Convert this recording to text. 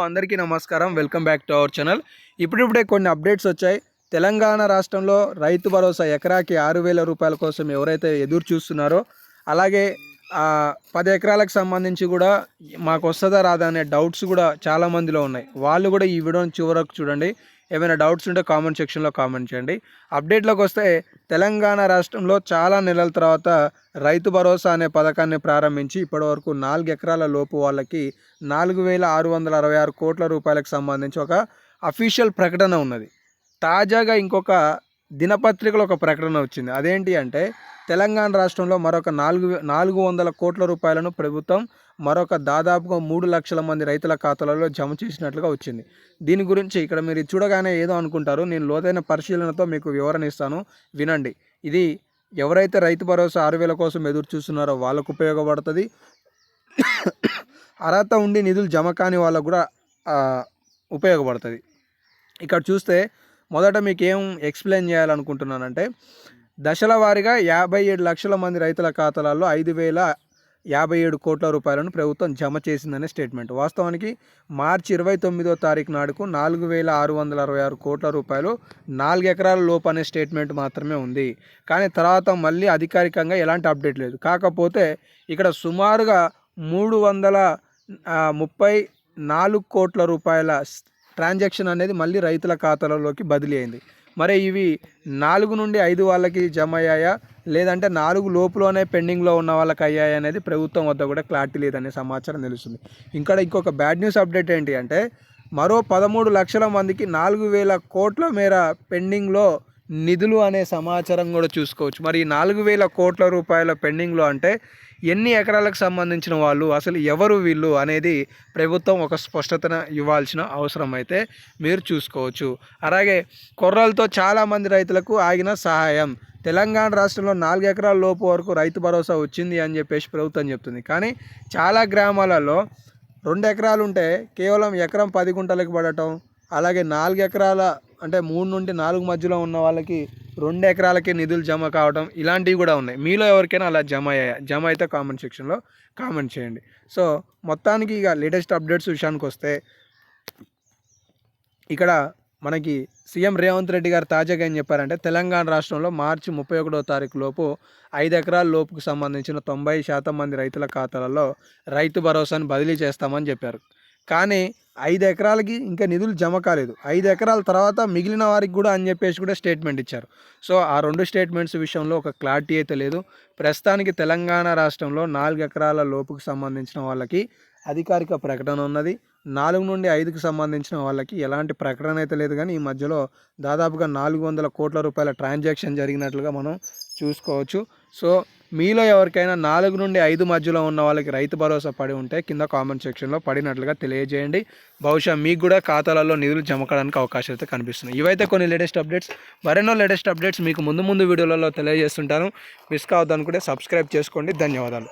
అందరికీ నమస్కారం. Welcome back to our channel. ఇప్పుడిప్పుడే కొన్ని అప్డేట్స్ వచ్చాయి. తెలంగాణ రాష్ట్రంలో రైతు భరోసా ఎకరాకి ఆరు వేల రూపాయల కోసం ఎవరైతే ఎదురు చూస్తున్నారో అలాగే పది ఎకరాలకు సంబంధించి కూడా మాకు వస్తుందా రాదా అనే డౌట్స్ కూడా చాలా మందిలో ఉన్నాయి. వాళ్ళు కూడా ఈ వీడియోని చివరకు చూడండి. ఏమైనా డౌట్స్ ఉంటే కామెంట్ సెక్షన్లో కామెంట్ చేయండి. అప్డేట్లోకి వస్తే తెలంగాణ రాష్ట్రంలో చాలా నెలల తర్వాత రైతు భరోసా అనే పథకాన్ని ప్రారంభించి ఇప్పటివరకు నాలుగు ఎకరాల లోపు వాళ్ళకి నాలుగు వేల ఆరు వందల అరవై ఆరు కోట్ల రూపాయలకు సంబంధించి ఒక అఫీషియల్ ప్రకటన ఉన్నది. తాజాగా ఇంకొక దినపత్రికలో ఒక ప్రకటన వచ్చింది. అదేంటి అంటే తెలంగాణ రాష్ట్రంలో మరొక నాలుగు నాలుగు వందల కోట్ల రూపాయలను ప్రభుత్వం మరొక దాదాపుగా మూడు లక్షల మంది రైతుల ఖాతాలలో జమ చేసినట్లుగా వచ్చింది. దీని గురించి ఇక్కడ మీరు చూడగానే ఏదో అనుకుంటారు. నేను లోతైన పరిశీలనతో మీకు వివరణ ఇస్తాను. వినండి. ఇది ఎవరైతే రైతు భరోసా ఆరు వేల కోసం ఎదురు చూస్తున్నారో వాళ్ళకు ఉపయోగపడుతుంది. అర్హత ఉండి నిధులు జమ కాని వాళ్ళకు కూడా ఉపయోగపడుతుంది. ఇక్కడ చూస్తే మొదట మీకు ఏం ఎక్స్ప్లెయిన్ చేయాలనుకుంటున్నానంటే దశల వారీగా యాభై ఏడు లక్షల మంది రైతుల ఖాతాలలో ఐదు వేల యాభై ఏడు కోట్ల రూపాయలను ప్రభుత్వం జమ చేసిందనే స్టేట్మెంట్. వాస్తవానికి మార్చి ఇరవై తొమ్మిదో తారీఖు నాడుకు నాలుగు వేల ఆరు వందల అరవై ఆరు కోట్ల రూపాయలు నాలుగు ఎకరాల లోపు అనే స్టేట్మెంట్ మాత్రమే ఉంది. కానీ తర్వాత మళ్ళీ అధికారికంగా ఎలాంటి అప్డేట్ లేదు. కాకపోతే ఇక్కడ సుమారుగా మూడు వందల ముప్పై నాలుగు కోట్ల రూపాయల ట్రాన్సాక్షన్ అనేది మళ్ళీ రైతుల ఖాతాలలోకి బదిలీ అయింది. మరి ఇవి నాలుగు నుండి ఐదు వాళ్ళకి జమ అయ్యాయా? లేదంటే నాలుగు లోపులోనే పెండింగ్లో ఉన్న వాళ్ళకి అయ్యాయా అనేది ప్రభుత్వం వద్ద కూడా క్లారిటీ లేదనే సమాచారం తెలుస్తుంది. ఇంకా ఇంకొక బ్యాడ్ న్యూస్ అప్డేట్ ఏంటి అంటే మరో పదమూడు లక్షల మందికి నాలుగు వేల కోట్ల మేర పెండింగ్లో నిధులు అనే సమాచారం కూడా చూసుకోవచ్చు. మరి ఈ నాలుగు వేల కోట్ల రూపాయల పెండింగ్లో అంటే ఎన్ని ఎకరాలకు సంబంధించిన వాళ్ళు అసలు ఎవరు వీళ్ళు అనేది ప్రభుత్వం ఒక స్పష్టతను ఇవ్వాల్సిన అవసరం అయితే మీరు చూసుకోవచ్చు. అలాగే కొర్రలతో చాలామంది రైతులకు ఆగిన సహాయం. తెలంగాణ రాష్ట్రంలో నాలుగు ఎకరాల లోపు వరకు రైతు భరోసా వచ్చింది అని చెప్పేసి ప్రభుత్వం చెప్తుంది. కానీ చాలా గ్రామాలలో రెండు ఎకరాలు ఉంటే కేవలం ఎకరం పది గుంటలకు పడటం అలాగే నాలుగు ఎకరాల అంటే మూడు నుండి నాలుగు మధ్యలో ఉన్న వాళ్ళకి రెండు ఎకరాలకి నిధులు జమ కావడం ఇలాంటివి కూడా ఉన్నాయి. మీలో ఎవరికైనా అలా జమ అయ్యా జమ అయితే కామెంట్ సెక్షన్లో కామెంట్ చేయండి. సో మొత్తానికి ఇక లేటెస్ట్ అప్డేట్స్ విషయానికి వస్తే ఇక్కడ మనకి సీఎం రేవంత్ రెడ్డి గారు తాజాగా ఏం చెప్పారంటే తెలంగాణ రాష్ట్రంలో మార్చి ముప్పై ఒకటో తారీఖు లోపు ఐదు ఎకరాల లోపుకు సంబంధించిన తొంభై శాతం మంది రైతుల ఖాతాలలో రైతు భరోసాను బదిలీ చేస్తామని చెప్పారు. కానీ ఐదు ఎకరాలకి ఇంకా నిధులు జమ కాలేదు. ఐదు ఎకరాల తర్వాత మిగిలిన వారికి కూడా అని చెప్పేసి కూడా స్టేట్మెంట్ ఇచ్చారు. సో ఆ రెండు స్టేట్మెంట్స్ విషయంలో ఒక క్లారిటీ అయితే లేదు. ప్రస్తుతానికి తెలంగాణ రాష్ట్రంలో నాలుగు ఎకరాల లోపుకు సంబంధించిన వాళ్ళకి అధికారిక ప్రకటన ఉన్నది. నాలుగు నుండి ఐదుకు సంబంధించిన వాళ్ళకి ఎలాంటి ప్రకటన అయితే లేదు కానీ ఈ మధ్యలో దాదాపుగా నాలుగు వందల కోట్ల రూపాయల ట్రాన్సాక్షన్ జరిగినట్లుగా మనం చూసుకోవచ్చు. సో మీలో ఎవరికైనా నాలుగు నుండి ఐదు మధ్యలో ఉన్న వాళ్ళకి రైతు భరోసా పడి ఉంటే కింద కామెంట్ సెక్షన్లో పడినట్లుగా తెలియజేయండి. బహుశా మీకు కూడా ఖాతాలలో నిధులు జమ కావడానికి అవకాశం అయితే కనిపిస్తున్నాయి. ఇవైతే కొన్ని లేటెస్ట్ అప్డేట్స్ మరెన్నో లేటెస్ట్ అప్డేట్స్ మీకు ముందు ముందు వీడియోలలో తెలియజేస్తుంటాను. మిస్ కావద్దనుకుంటే సబ్స్క్రైబ్ చేసుకోండి. ధన్యవాదాలు.